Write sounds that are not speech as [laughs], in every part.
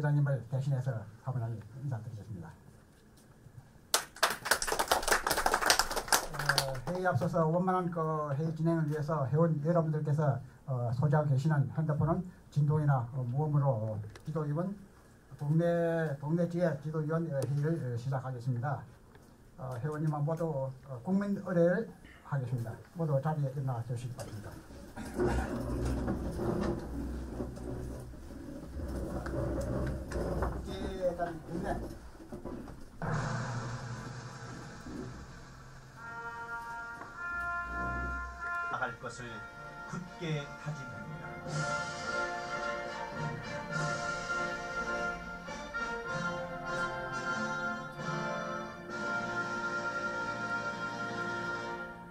회장님을 대신해서 차분하게 인사드리겠습니다. 어, 회의 앞서서 원만한 그 회의 진행을 위해서 회원 여러분들께서 어, 소지하고 계시는 핸드폰은 진동이나 어, 무음으로 지도위원 동네 동네 지회 지도위원 회의를 시작하겠습니다. 어, 회원님은 모두 어, 국민 의례를 하겠습니다. 모두 자리에 일어나 주시기 바랍니다. 나갈 것을 굳게 다짐합니다.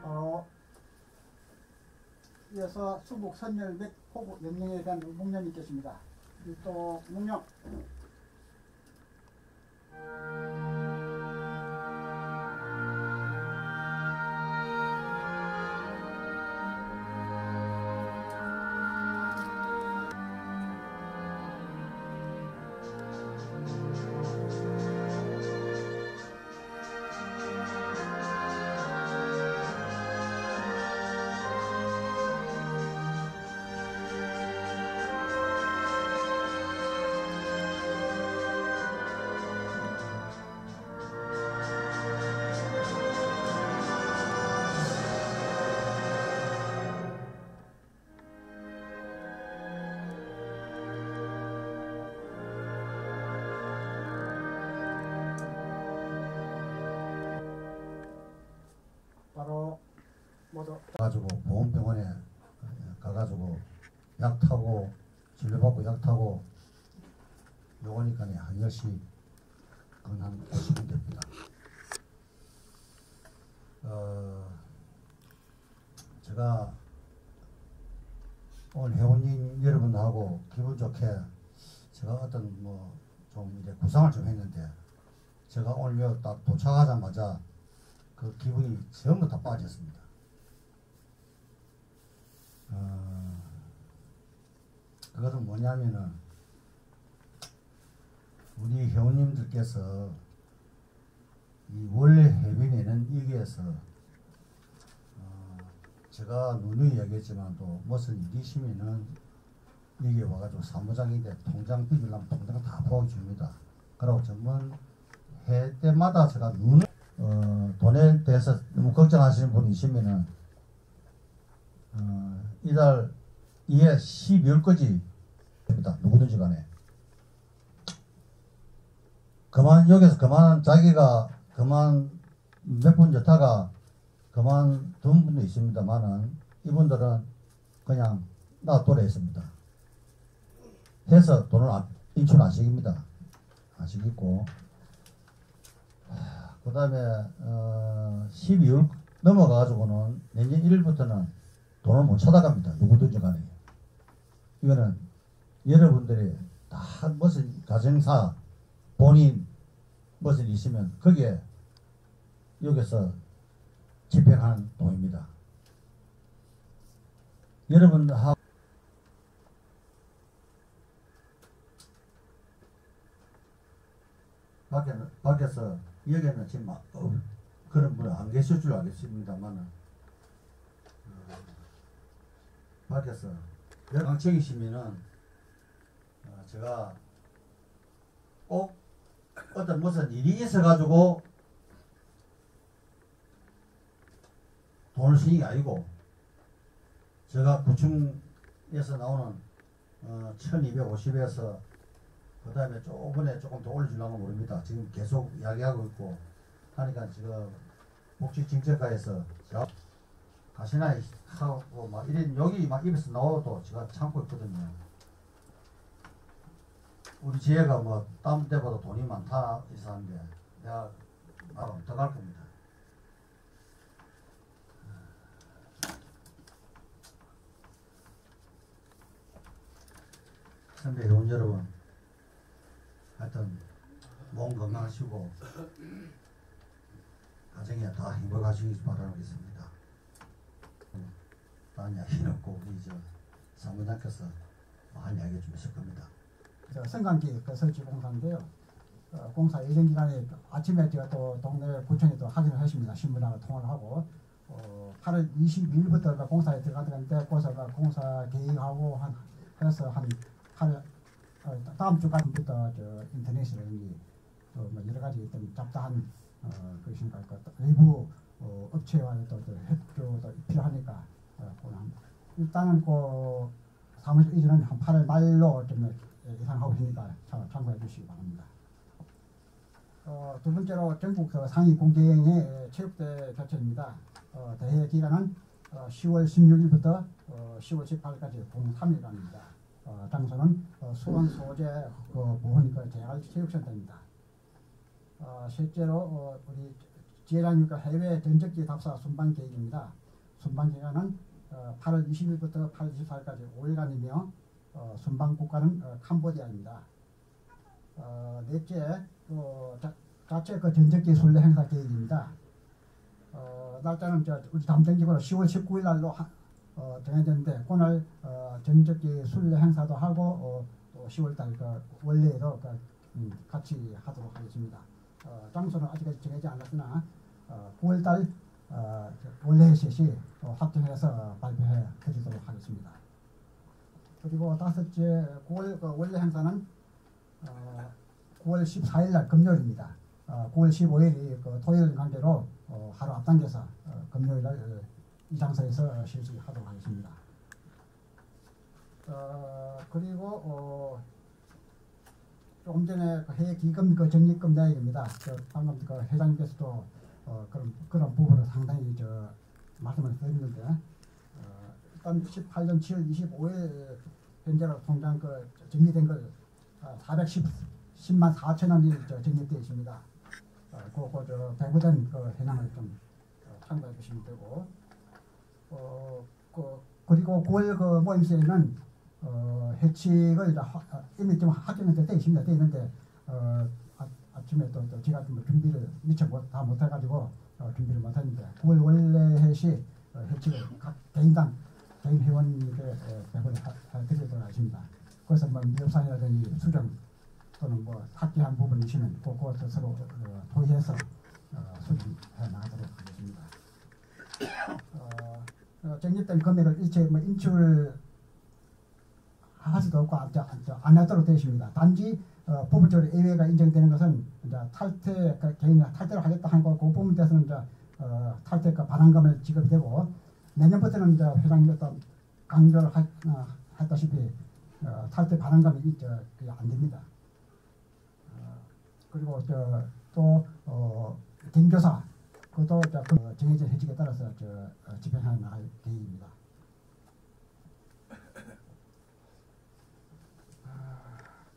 어, 이어서 수북 선열 및 포구 명령에 대한 목련이 있겠습니다. 또 목령 가지고 보험병원에 가가지고 약 타고 진료받고 약 타고 요거니까 한 10시 그한 50분 됩니다. 어, 제가 오늘 회원님 여러분하고 기분 좋게 제가 어떤 뭐 좀 이제 구상을 좀 했는데 제가 오늘 딱 도착하자마자 그 기분이 전부 다 빠졌습니다. 어, 그것은 뭐냐면은 우리 회원님들께서 이 원래 해변에는 여기에서 어, 제가 누누이 얘기했지만도 무슨 일이 있으면은 여기 와가지고 사무장인데 통장 빚으려면 통장 다 보여줍니다. 그리고 전문 해 때마다 제가 눈을 어, 돈에 대해서 너무 걱정하시는 분이 있으면은 어, 이달 2월 12월까지 됩니다. 누구든지 간에. 그만 여기서 그만 자기가 그만 몇분 졌다가 그만 둔 분도 있습니다만은 이분들은 그냥 놔둬라 했습니다. 해서 돈을 안, 인출 안 시킵니다. 안 시키고 그 다음에 어, 12월 넘어가가지고는 내년 1일부터는 돈을 못 찾아갑니다. 누구든지 간에. 이거는 여러분들이 다 무슨 가정사 본인 무슨 일 있으면 거기에 여기서 집행하는 돈입니다. 여러분하고 밖에, 밖에서 여기는 지금 막, 어, 그런 분은 안 계실 줄 알겠습니다만은 어, 밖에서 열강책이시면은 어, 제가 꼭 어떤 무슨 일이 있어가지고 돈을 쓰는 게 아니고 제가 구충에서 나오는 어, 1250에서 그 다음에 조금에 조금 더 올려주려면 모릅니다. 지금 계속 이야기하고 있고 하니까 지금 복지정책과에서 제 가 가시나 하고 막 이런 여기 막 입에서 나와도 제가 참고 있거든요. 우리 지혜가 뭐 다른 때보다 돈이 많다 이사는데 내가 바로 더갈 겁니다. 선배 회원 여러분 하여튼 몸 건강하시고 가정에 다 행복하시기 바라겠습니다. 딴 이야기는 없고 우리 저 사무장께서 한 이야기 좀 있을 겁니다. 저 성강기 그 설치 공사인데요. 어, 공사 예정 기간에 아침에 제가 또 동네 구청에 또 확인을 했습니다. 신문하고 통화를 하고 어, 8월 22일부터 그 공사에 들어가는데 거기서가 공사 계획하고 한 해서 한 8월 어, 다음 주까지부터 저 인터넷이라든지 어, 뭐 여러 가지 어떤 잡다한 어, 그것인가 그 외부 어, 업체와의 또, 또 협조도 필요하니까 일단은 그 사무실 이전은 한 8월 말로 좀 예상하고 있으니까 참- 참고해 주시기 바랍니다. 어, 두 번째로 전국 그 상위 공대행의 체육대 개최입니다. 어, 대회 기간은 어, 10월 16일부터 어, 10월 18일까지 공 3일간입니다. 어, 장소는 어, 수원 소재 그 보훈그 재활 체육센터입니다. 어, 실제로 어, 우리 지회장님과 해외 전적기 답사 순방 계획입니다. 순방 기간은 어, 8월 20일부터 8월 24일까지 5일간이며 어, 순방 국가는 어, 캄보디아입니다. 어, 넷째, 또 자, 자체 그 전적기 순례 행사 계획입니다. 어, 날짜는 저 우리 담당직으로 10월 19일 날로 하, 어, 정해졌는데 그날 어, 전적기 순례 행사도 하고 어, 또 10월 달그 원래도 그, 음, 같이 하도록 하겠습니다. 어, 장소는 아직까지 정해지 않았으나 어, 9월 달 어, 저 원래 시시 어, 확정해서 발표해 드리도록 하겠습니다. 그리고 다섯째 9월 그 원래 행사는 어, 9월 14일 날 금요일입니다. 어, 9월 15일이 그 토요일 관계로 어, 하루 앞당겨서 어, 금요일 날 어, 이 장소에서 실시하도록 하겠습니다. 어, 그리고 어, 조금 전에 그 해외 기금 그 적립금 내역입니다. 그 방금 그 회장님께서도 어, 그런 그런 부분을 상당히 저 말씀을 드렸는데 어, 일단 18년 7월 25일 현재로 통장 그 정리된 걸 어, 410, 10만 4천 원이 저 적립되어 있습니다. 어, 그거 저 배부된 그 현황을 좀 어, 참고해 주시면 되고 어, 그, 그리고 9월 그 모임시에는 어, 해칙을 아, 이미 좀 확정은 되어 있습니다. 되어 있는데 어, 아, 아침에 또, 또 제가 좀 준비를 미처 못, 다 못해가지고 어, 준비를 못했는데 9월 원래 해시 어, 해칙을 각 개인당 개인 어, 배분을 하- 해드리도록 하겠습니다. 그래서 뭐 미흡상이라든지 수정 또는 뭐 합기한 부분이 있으면 그- 그것도 서로 어, 토의해서 어, 수정해 나가도록 하겠습니다. 어, 어, 적립된 금액을 일체 뭐 인출 할 수도 없고 안, 안, 안 하도록 되어 있습니다. 단지 어, 부분적으로 예외가 인정되는 것은 이제 탈퇴 그 개인이 탈퇴를 하겠다 하는 거, 그 부분 대해서는 이제 어, 탈퇴가 반환금을 지급이 되고 내년부터는 이제 회장님 어떤 강조를 하, 어, 했다시피 어, 탈퇴 이제 그게 안 됩니다. 어, 그리고 저 또 어, 경조사 그것도 저, 그 정해진 해직에 따라서 저 어, 나갈 계획입니다.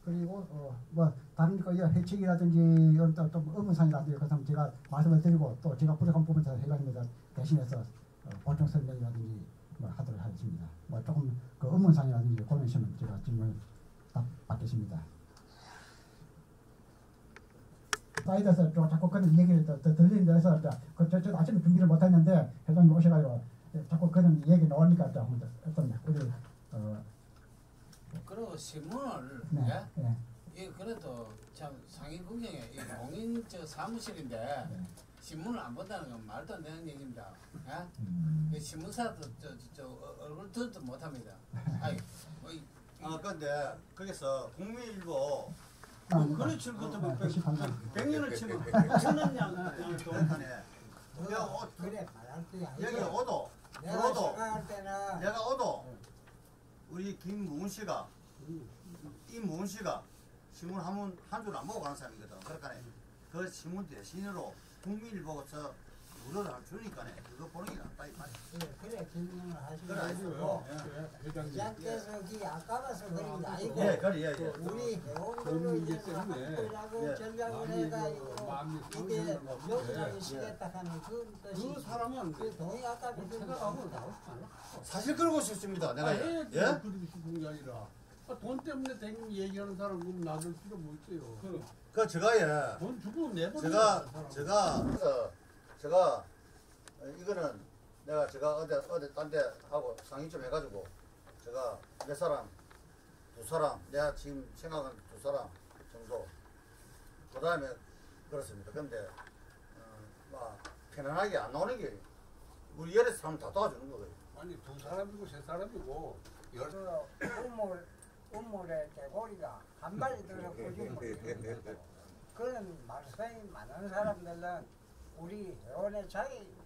그리고 어, 뭐 다른 거 해책이라든지 또 의문사항이라든지 그것은 제가 말씀을 드리고 또 제가 부족한 부분에서 회장님들 대신해서 어, 보충 설명이라든지 뭐 하도록 하겠습니다. 뭐 조금 그 의문사항이라든지 고민 있으면 제가 질문 답 받겠습니다. 사이드에서 또 자꾸 그런 얘기를 또, 또 들리는 데서 그 저, 저 아침에 준비를 못했는데 회장님 오셔가지고 자꾸 그런 얘기 나오니까 어떤 우리 어, 그리고 신문을 네, 예? 예. 이 그래도 참 상위 구경에 이 공인 저 사무실인데 네. 신문을 안 본다는 건 말도 안 되는 얘기입니다. 예? 음. 그 신문사도 저, 저, 저 어, 얼굴 들도 못합니다. 아이 뭐 이, 아 근데 거기서 국민일보 아, 그렇지 것도 뭐 네, 시판장. 백년을 치면 천원 양 동안에 내가 어, 그래 말할 때 여기 오도 때는 내가 오도 우리 김무은 씨가 이무은 씨가 신문 한번 한줄 안 보고 가는 사람이거든 그러니까 그 신문 대신으로 국민일보에서 무료를 주니까 그거 보는 게 낫다 이 말이야 예, 그래 질문을 하시고 기 아까워서 그런 게 아니고 예 그래 예, 예. 우리 회원들을 문제 이제 때문에 바꾸려고 예. 전략을 해가지고 그 마음이 이게 같은데. 역사를 시켰다 하는 그 뜻이 그 사람은 그 동의 아까 그 생각하고 나올 수 않아. 사실 그러고 싶습니다 내가 아, 예? 예? 예? 그리고 싶은 게 아니라 아, 돈 때문에 댕 얘기하는 사람은 놔둘 필요 뭐 있어요. 그 제가 예 돈 주고 내버려. 제가 제가 그래서 제가 어, 이거는 내가 제가 어디 어디 딴 데 하고 상의 좀 해가지고 제가 몇 사람 두 사람, 내가 지금 생각한 두 사람 정도. 그 다음에 그렇습니다. 근데 어, 막 편안하게 안 나오는 게 우리 열에서 사람 다 도와주는 거예요. 아니 두 사람이고 세 사람이고 열 그 [coughs] 우물 우물에 개고리가 한 마리 들어 [laughs] 꼬집고 그런 말썽이 많은 사람들은 우리 회원의 자기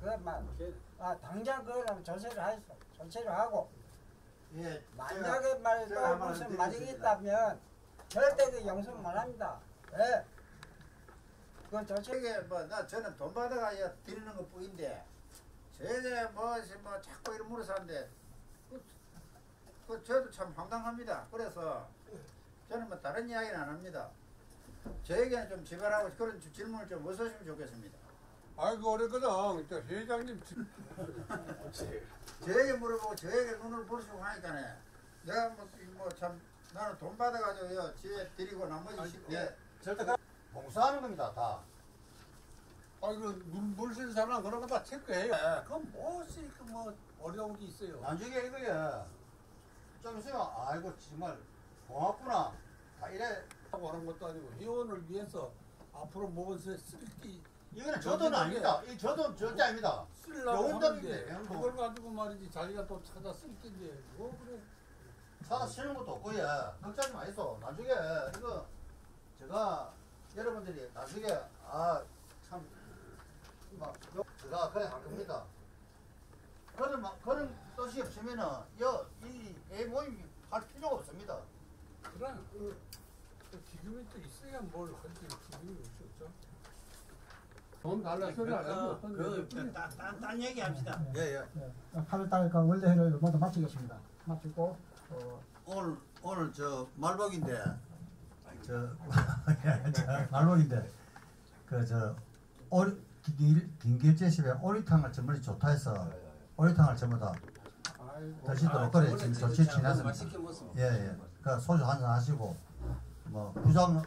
그만 아 당장 그거는 조세를 하겠어 조세를 하고 예, 만약에 말또 제가 무슨 말이. 있다면 절대 그 용서 못 합니다. 예. 그 조세 저게 뭐나 저는 돈 받아가야 드리는 것 뿐인데 저게 뭐, 뭐 자꾸 이런 물어 사는데 그, 그 저도 참 황당합니다. 그래서 저는 뭐 다른 이야기는 안 합니다. 저에게는 좀 지발하고 그런 주- 질문을 좀 어서주면 좋겠습니다. 아이고 어렵거든 저 회장님 지- [laughs] 저에게 물어보고 저에게 눈을 보시고 하니까네 내가 뭐참 나는 돈 받아가지고 요 집에 드리고 나머지 시- 예, 절대 가- 봉사하는 겁니다 다. 아이고 물실 사람 그런 거 다 체크해요 그럼 무엇이 그뭐 어려운 게 있어요 나중에 이거야 좀 있으면 아이고 정말 고맙구나. 다 이래 하고 하는 것도 아니고 회원을 위해서 앞으로 무엇을 쓸게 이거는 저도는 아닙니다. 이 저도 절대 아닙니다. 쓰려고 하는데. 그걸 가지고 말이지 자기가 또 찾아 쓸 텐데 뭐 그래. 사다 쓰는 것도 없고 예. 걱정하지 마이소 나중에 이거 제가 여러분들이 나중에 아참 막 제가 그래 할 겁니다. 그런 막 그런 뜻이 없으면은 여 이 모임이 할 필요가 없습니다. 그래 그, 그 기금이 또 있어야 뭘 할지 기금이 없었죠. 돈 달라 소리 안 하고 어떤 그, 그, 딴 얘기 합시다. 예예. 예, 8월달 그 원래회를 모두 마치겠습니다. 마치고 어, 오늘 오늘 저 말복인데 저, [laughs] 저 말복인데 그저 오리 김길재 집에 오리탕을 전부 좋다 해서 오리탕을 전부 다 드시도록 그래 지금 조치. 맛있게 먹었습니다. 예예. 그 소주 한 잔 하시고 뭐 부장